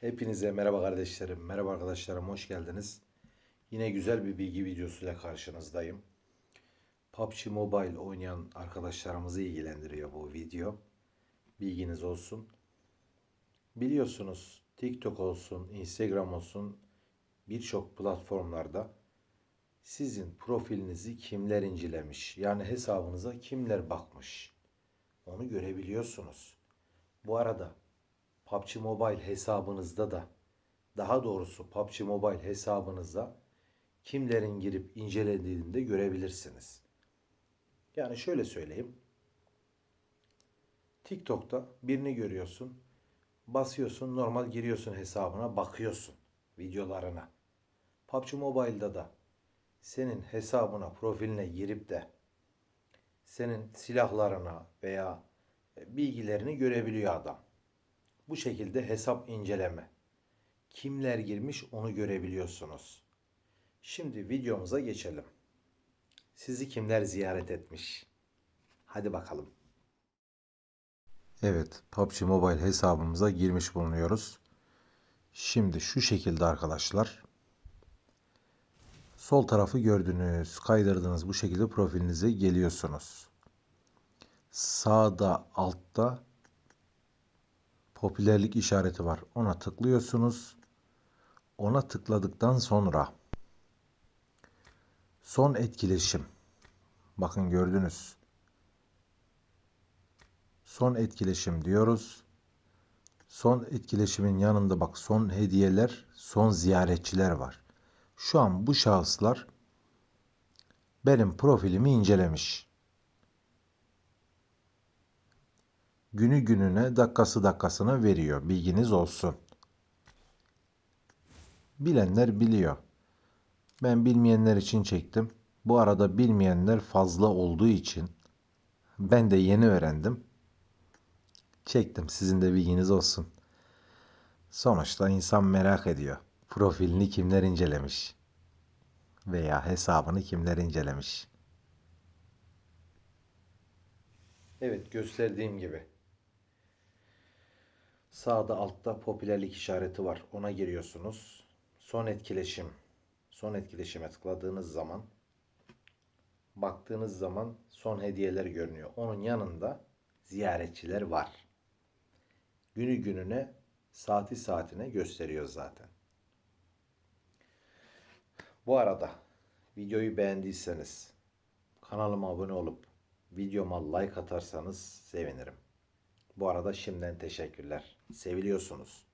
Hepinize merhaba kardeşlerim, merhaba arkadaşlarım, hoş geldiniz. Yine güzel bir bilgi videosuyla karşınızdayım. PUBG Mobile oynayan arkadaşlarımızı ilgilendiriyor bu video. Bilginiz olsun. Biliyorsunuz TikTok olsun, Instagram olsun birçok platformlarda sizin profilinizi kimler incelemiş, yani hesabınıza kimler bakmış onu görebiliyorsunuz. Bu arada PUBG Mobile hesabınızda da daha doğrusu PUBG Mobile hesabınıza kimlerin girip incelediğini de görebilirsiniz. Yani şöyle söyleyeyim. TikTok'ta birini görüyorsun. Basıyorsun normal giriyorsun hesabına bakıyorsun videolarına. PUBG Mobile'da da senin hesabına profiline girip de senin silahlarına veya bilgilerini görebiliyor adam. Bu şekilde hesap inceleme. Kimler girmiş onu görebiliyorsunuz. Şimdi videomuza geçelim. Sizi kimler ziyaret etmiş? Hadi bakalım. Evet, PUBG Mobile hesabımıza girmiş bulunuyoruz. Şimdi şu şekilde arkadaşlar. Sol tarafı gördünüz, kaydırdınız bu şekilde profilinize geliyorsunuz. Sağda altta popülerlik işareti var. Ona tıklıyorsunuz. Ona tıkladıktan sonra son etkileşim. Bakın gördünüz. Son etkileşim diyoruz. Son etkileşimin yanında bak son hediyeler, son ziyaretçiler var. Şu an bu şahıslar benim profilimi incelemiş. Günü gününe dakikası dakikasına veriyor. Bilginiz olsun. Bilenler biliyor. Ben bilmeyenler için çektim. Bu arada bilmeyenler fazla olduğu için ben de yeni öğrendim. Çektim. Sizin de bilginiz olsun. Sonuçta insan merak ediyor. Profilini kimler incelemiş? Veya hesabını kimler incelemiş? Evet gösterdiğim gibi. Sağda altta popülerlik işareti var. Ona giriyorsunuz. Son etkileşim. Son etkileşime tıkladığınız zaman baktığınız zaman son hediyeler görünüyor. Onun yanında ziyaretçiler var. Günü gününe saati saatine gösteriyor zaten. Bu arada videoyu beğendiyseniz kanalıma abone olup videoma like atarsanız sevinirim. Bu arada şimdiden teşekkürler. Seviliyorsunuz.